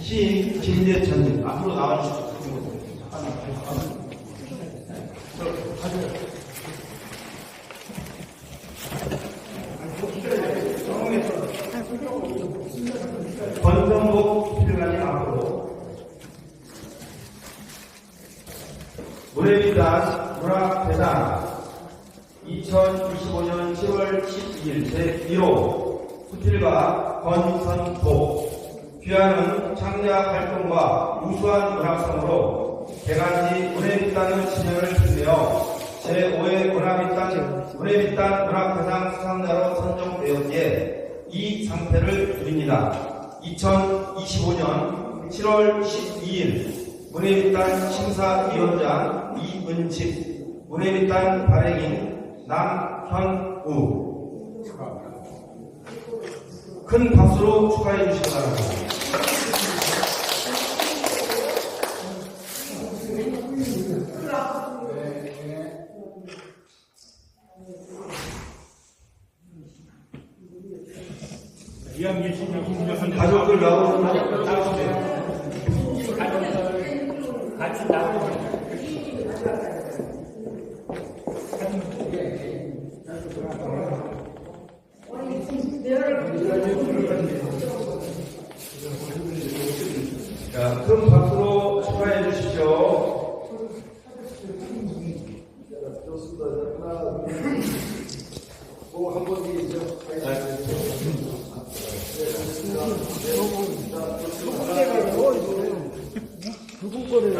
시인 김대천님 앞으로 나와주시고 권성복 필관님 앞으로. 노래비단 문학대상 2025년 10월 12일 제1호 수필가 권선복 귀하는 창작 활동과 우수한 문학성으로 개간지 문해비단의 지명을 빛내어 제5회 문화비단, 문해비단 문학대상 수상자로 선정되었기에 이 상패를 드립니다. 2025년 7월 12일 문해비단 심사위원장 이은집, 문해비단 발행인 남현우. 큰 박수로 축하해 주시기 바랍니다. 가족들 나오는 같이 나오고 자, 큰 박수로 축하해 주십시오. 한 번이 있죠. 그분 거를